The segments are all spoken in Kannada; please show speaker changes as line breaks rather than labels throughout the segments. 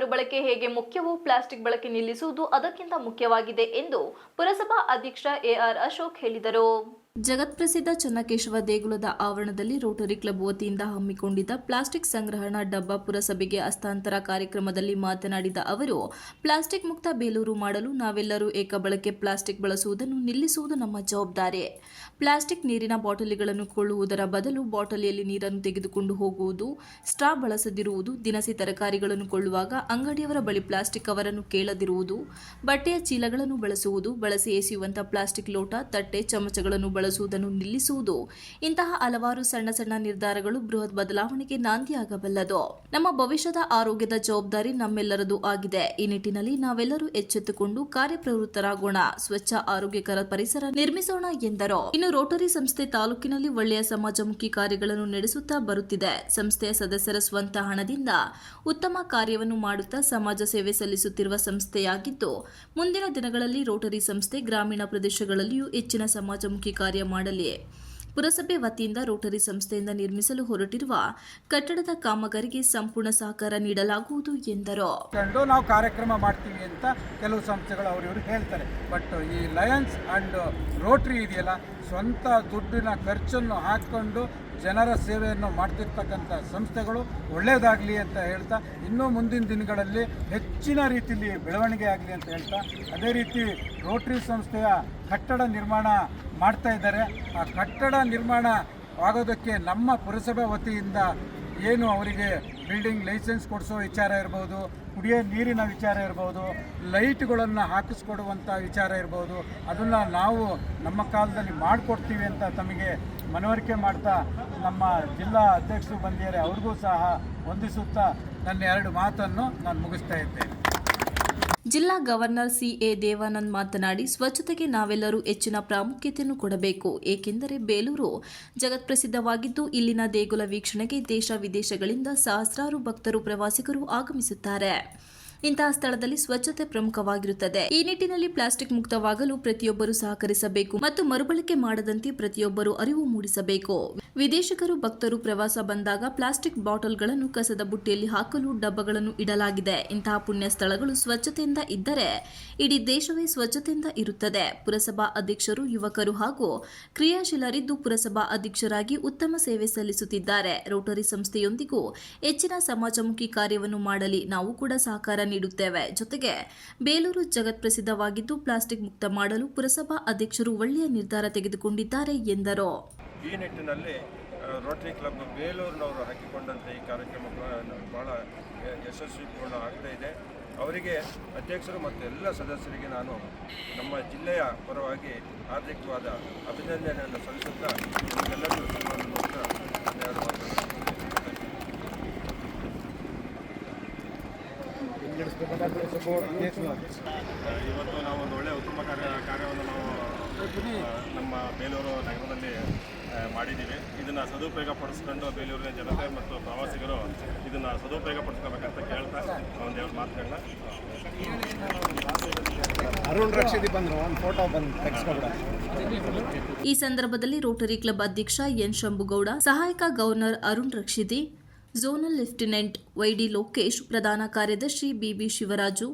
ಮರುಬಳಕೆ ಹೇಗೆ ಮುಖ್ಯವೋ ಪ್ಲಾಸ್ಟಿಕ್ ಬಳಕೆ ನಿಲ್ಲಿಸುವುದು ಅದಕ್ಕಿಂತ ಮುಖ್ಯವಾಗಿದೆ ಎಂದು ಪುರಸಭಾ ಅಧ್ಯಕ್ಷ ಎಆರ್ ಅಶೋಕ್ ಹೇಳಿದರು. ಜಗತ್ಪ್ರಸಿದ್ಧ ಚನ್ನಕೇಶವ ದೇಗುಲದ ಆವರಣದಲ್ಲಿ ರೋಟರಿ ಕ್ಲಬ್ ವತಿಯಿಂದ ಹಮ್ಮಿಕೊಂಡಿದ್ದ ಪ್ಲಾಸ್ಟಿಕ್ ಸಂಗ್ರಹಣ ಡಬ್ಬ ಪುರಸಭೆಗೆ ಹಸ್ತಾಂತರ ಕಾರ್ಯಕ್ರಮದಲ್ಲಿ ಮಾತನಾಡಿದ ಅವರು, ಪ್ಲಾಸ್ಟಿಕ್ ಮುಕ್ತ ಬೇಲೂರು ಮಾಡಲು ನಾವೆಲ್ಲರೂ ಏಕಬಳಕೆ ಪ್ಲಾಸ್ಟಿಕ್ ಬಳಸುವುದನ್ನು ನಿಲ್ಲಿಸುವುದು ನಮ್ಮ ಜವಾಬ್ದಾರಿ. ಪ್ಲಾಸ್ಟಿಕ್ ನೀರಿನ ಬಾಟಲಿಗಳನ್ನು ಕೊಳ್ಳುವುದರ ಬದಲು ಬಾಟಲಿಯಲ್ಲಿ ನೀರನ್ನು ತೆಗೆದುಕೊಂಡು ಹೋಗುವುದು, ಸ್ಟ್ರಾ ಬಳಸದಿರುವುದು, ದಿನಸಿ ತರಕಾರಿಗಳನ್ನು ಕೊಳ್ಳುವಾಗ ಅಂಗಡಿಯವರ ಬಳಿ ಪ್ಲಾಸ್ಟಿಕ್ ಅವರನ್ನು ಕೇಳದಿರುವುದು, ಬಟ್ಟೆಯ ಚೀಲಗಳನ್ನು ಬಳಸುವುದು, ಬಳಸಿ ಎಸೆಯುವಂಥ ಪ್ಲಾಸ್ಟಿಕ್ ಲೋಟ, ತಟ್ಟೆ, ಚಮಚಗಳನ್ನು ಬಳಸುವುದನ್ನು ನಿಲ್ಲಿಸುವುದು. ಇಂತಹ ಹಲವಾರು ಸಣ್ಣ ಸಣ್ಣ ನಿರ್ಧಾರಗಳು ಬೃಹತ್ ಬದಲಾವಣೆಗೆ ನಾಂದಿಯಾಗಬಲ್ಲದು. ನಮ್ಮ ಭವಿಷ್ಯದ ಆರೋಗ್ಯದ ಜವಾಬ್ದಾರಿ ನಮ್ಮೆಲ್ಲರದು ಆಗಿದೆ. ಈ ನಿಟ್ಟಿನಲ್ಲಿ ನಾವೆಲ್ಲರೂ ಎಚ್ಚೆತ್ತುಕೊಂಡು ಕಾರ್ಯಪ್ರವೃತ್ತರಾಗೋಣ. ಸ್ವಚ್ಛ, ಆರೋಗ್ಯಕರ ಪರಿಸರ ನಿರ್ಮಿಸೋಣ ಎಂದರು. ಇನ್ನು ರೋಟರಿ ಸಂಸ್ಥೆ ತಾಲೂಕಿನಲ್ಲಿ ಒಳ್ಳೆಯ ಸಮಾಜಮುಖಿ ಕಾರ್ಯಗಳನ್ನು ನಡೆಸುತ್ತಾ ಬರುತ್ತಿದೆ. ಸಂಸ್ಥೆಯ ಸದಸ್ಯರ ಸ್ವಂತ ಹಣದಿಂದ ಉತ್ತಮ ಕಾರ್ಯವನ್ನು ಮಾಡುತ್ತಾ ಸಮಾಜ ಸೇವೆ ಸಲ್ಲಿಸುತ್ತಿರುವ ಸಂಸ್ಥೆಯಾಗಿದ್ದು, ಮುಂದಿನ ದಿನಗಳಲ್ಲಿ ರೋಟರಿ ಸಂಸ್ಥೆ ಗ್ರಾಮೀಣ ಪ್ರದೇಶಗಳಲ್ಲಿಯೂ ಹೆಚ್ಚಿನ ಸಮಾಜಮುಖಿ ಕಾರ್ಯ ಮಾಡಲಿ. ಪುರಸಭೆ ವತಿಯಿಂದ ರೋಟರಿ ಸಂಸ್ಥೆಯಿಂದ ನಿರ್ಮಿಸಲು ಹೊರಟಿರುವ ಕಟ್ಟಡದ ಕಾಮಗಾರಿಗೆ ಸಂಪೂರ್ಣ ಸಹಕಾರ ನೀಡಲಾಗುವುದು ಎಂದರು.
ನಾವು ಕಾರ್ಯಕ್ರಮ ಮಾಡ್ತೀವಿ ಅಂತ ಕೆಲವು ಸಂಸ್ಥೆಗಳು ಅವರಿವರು ಹೇಳ್ತಾರೆ. ಬಟ್ ಈ ಲಯನ್ಸ್ ಅಂಡ್ ರೋಟರಿ ಇದೆಯಲ್ಲ, ಸ್ವಂತ ದುಡ್ಡಿನ ಖರ್ಚನ್ನು ಹಾಕಿಕೊಂಡು ಜನರ ಸೇವೆಯನ್ನು ಮಾಡ್ತಿರ್ತಕ್ಕಂಥ ಸಂಸ್ಥೆಗಳು ಒಳ್ಳೆಯದಾಗಲಿ ಅಂತ ಹೇಳ್ತಾ, ಇನ್ನೂ ಮುಂದಿನ ದಿನಗಳಲ್ಲಿ ಹೆಚ್ಚಿನ ರೀತಿಯಲ್ಲಿ ಬೆಳವಣಿಗೆ ಆಗಲಿ ಅಂತ ಹೇಳ್ತಾ, ಅದೇ ರೀತಿ ರೋಟರಿ ಸಂಸ್ಥೆಯ ಕಟ್ಟಡ ನಿರ್ಮಾಣ ಮಾಡ್ತಾ ಇದ್ದಾರೆ. ಆ ಕಟ್ಟಡ ನಿರ್ಮಾಣ ಆಗೋದಕ್ಕೆ ನಮ್ಮ ಪುರಸಭೆ ವತಿಯಿಂದ ಏನು ಅವರಿಗೆ ಬಿಲ್ಡಿಂಗ್ ಲೈಸೆನ್ಸ್ ಕೊಡಿಸೋ ವಿಚಾರ ಇರ್ಬೋದು, ಕುಡಿಯೋ ನೀರಿನ ವಿಚಾರ ಇರ್ಬೋದು, ಲೈಟ್ಗಳನ್ನು ಹಾಕಿಸ್ಕೊಡುವಂಥ ವಿಚಾರ ಇರ್ಬೋದು, ಅದನ್ನು ನಾವು ನಮ್ಮ ಕಾಲದಲ್ಲಿ ಮಾಡಿಕೊಡ್ತೀವಿ ಅಂತ ತಮಗೆ ಮನವರಿಕೆ ಮಾಡ್ತಾ ನಮ್ಮ ಜಿಲ್ಲಾ ಅಧ್ಯಕ್ಷರು ಬಂದಿದ್ದಾರೆ. ಅವ್ರಿಗೂ ಸಹ ಹೊಂದಿಸುತ್ತಾ ನನ್ನ ಎರಡು ಮಾತನ್ನು ನಾನು ಮುಗಿಸ್ತಾ ಇದ್ದೇನೆ.
ಜಿಲ್ಲಾ ಗವರ್ನರ್ ಸಿಎ ದೇವಾನಂದ್ ಮಾತನಾಡಿ, ಸ್ವಚ್ಛತೆಗೆ ನಾವೆಲ್ಲರೂ ಹೆಚ್ಚಿನ ಪ್ರಾಮುಖ್ಯತೆಯನ್ನು ಕೊಡಬೇಕು. ಏಕೆಂದರೆ ಬೇಲೂರು ಜಗತ್ಪ್ರಸಿದ್ಧವಾಗಿದ್ದು, ಇಲ್ಲಿನ ದೇಗುಲ ವೀಕ್ಷಣೆಗೆ ದೇಶ ವಿದೇಶಗಳಿಂದ ಸಹಸ್ರಾರು ಭಕ್ತರು ಪ್ರವಾಸಿಗರು ಆಗಮಿಸುತ್ತಾರೆ. ಇಂತಹ ಸ್ಥಳದಲ್ಲಿ ಸ್ವಚ್ಛತೆ ಪ್ರಮುಖವಾಗಿರುತ್ತದೆ. ಈ ನಿಟ್ಟಿನಲ್ಲಿ ಪ್ಲಾಸ್ಟಿಕ್ ಮುಕ್ತವಾಗಲು ಪ್ರತಿಯೊಬ್ಬರು ಸಹಕರಿಸಬೇಕು ಮತ್ತು ಮರುಬಳಕೆ ಮಾಡದಂತೆ ಪ್ರತಿಯೊಬ್ಬರು ಅರಿವು ಮೂಡಿಸಬೇಕು. ವಿದೇಶಿಗರು, ಭಕ್ತರು ಪ್ರವಾಸ ಬಂದಾಗ ಪ್ಲಾಸ್ಟಿಕ್ ಬಾಟಲ್ಗಳನ್ನು ಕಸದ ಬುಟ್ಟಿಯಲ್ಲಿ ಹಾಕಲು ಡಬ್ಬಗಳನ್ನು ಇಡಲಾಗಿದೆ. ಇಂತಹ ಪುಣ್ಯ ಸ್ಥಳಗಳು ಸ್ವಚ್ಛತೆಯಿಂದ ಇದ್ದರೆ ಇಡೀ ದೇಶವೇ ಸ್ವಚ್ಛತೆಯಿಂದ ಇರುತ್ತದೆ. ಪುರಸಭಾ ಅಧ್ಯಕ್ಷರು, ಯುವಕರು ಹಾಗೂ ಕ್ರಿಯಾಶೀಲರಿದ್ದು ಪುರಸಭಾ ಅಧ್ಯಕ್ಷರಾಗಿ ಉತ್ತಮ ಸೇವೆ ಸಲ್ಲಿಸುತ್ತಿದ್ದಾರೆ. ರೋಟರಿ ಸಂಸ್ಥೆಯೊಂದಿಗೂ ಹೆಚ್ಚಿನ ಸಮಾಜಮುಖಿ ಕಾರ್ಯವನ್ನು ಮಾಡಲಿ, ನಾವು ಕೂಡ ಸಹಕಾರ ನೀಡುತ್ತೇವೆ. ಜೊತೆಗೆ ಬೇಲೂರು ಜಗತ್ಪ್ರಸಿದ್ಧವಾಗಿದ್ದು ಪ್ಲಾಸ್ಟಿಕ್ ಮುಕ್ತ ಮಾಡಲು ಪುರಸಭಾ ಅಧ್ಯಕ್ಷರು ಒಳ್ಳೆಯ ನಿರ್ಧಾರ ತೆಗೆದುಕೊಂಡಿದ್ದಾರೆ ಎಂದರು.
ಈ ನಿಟ್ಟಿನಲ್ಲಿ ರೋಟರಿ ಕ್ಲಬ್ ಬೇಲೂರಿನವರು ಹಾಕಿಕೊಂಡಂಥ ಈ ಕಾರ್ಯಕ್ರಮ ಬಹಳ ಯಶಸ್ವಿ ಯಶಸ್ವಿಪೂರ್ಣ ಆಗ್ತಾ ಇದೆ. ಅವರಿಗೆ ಅಧ್ಯಕ್ಷರು ಮತ್ತು ಎಲ್ಲ ಸದಸ್ಯರಿಗೆ ನಾನು ನಮ್ಮ ಜಿಲ್ಲೆಯ ಪರವಾಗಿ ಹಾರ್ದಿಕವಾದ ಅಭಿನಂದನೆಯನ್ನು ಸಲ್ಲಿಸುತ್ತಾ ನಿಮಗೆಲ್ಲರಿಗೂ
ಇವತ್ತು ನಾವು ಒಂದು ಒಳ್ಳೆಯ ಉತ್ತಮ ಕಾರ್ಯ ಕಾರ್ಯವನ್ನು ನಾವು ನಮ್ಮ ಬೇಲೂರು ನಗರದಲ್ಲಿ ಮಾಡಿದ್ದೀವಿ ಇದನ್ನು ಸದುಪಯೋಗ ಪಡಿಸ್ಕೊಂಡು ಬೇಲೂರಿನ ಜನತೆ ಮತ್ತು ಪ್ರವಾಸಿಗರು ಇದನ್ನು ಸದುಪಯೋಗ ಪಡಿಸ್ಕೋಬೇಕಂತ ಕೇಳ್ತಾ ಮಾತುಗಳನ್ನ
ಒಂದು ಬಂದು ತೆಗೆಸ್ಕೊಬಿಡ
ಈ ಸಂದರ್ಭದಲ್ಲಿ ರೋಟರಿ ಕ್ಲಬ್ ಅಧ್ಯಕ್ಷ ಎನ್ ಶಂಭುಗೌಡ, ಸಹಾಯಕ governor Arun Rakshithi zonal lieutenant Y D Lokesh ಪ್ರಧಾನ ಕಾರ್ಯದರ್ಶಿ ಬಿಬಿ ಶಿವರಾಜು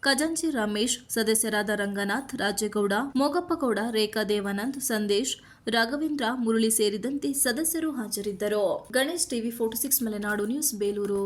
ಖಜಾಂಚಿ ರಮೇಶ್ ಸದಸ್ಯರಾದ ರಂಗನಾಥ್ ರಾಜೇಗೌಡ ಮೋಗಪ್ಪಗೌಡ ರೇಖಾ ದೇವಾನಂದ್ ಸಂದೇಶ್ ರಾಘವೇಂದ್ರ ಮುರಳಿ ಸೇರಿದಂತೆ ಸದಸ್ಯರು ಹಾಜರಿದ್ದರು. Ganesh TV forty six, Malenadu news, Belur.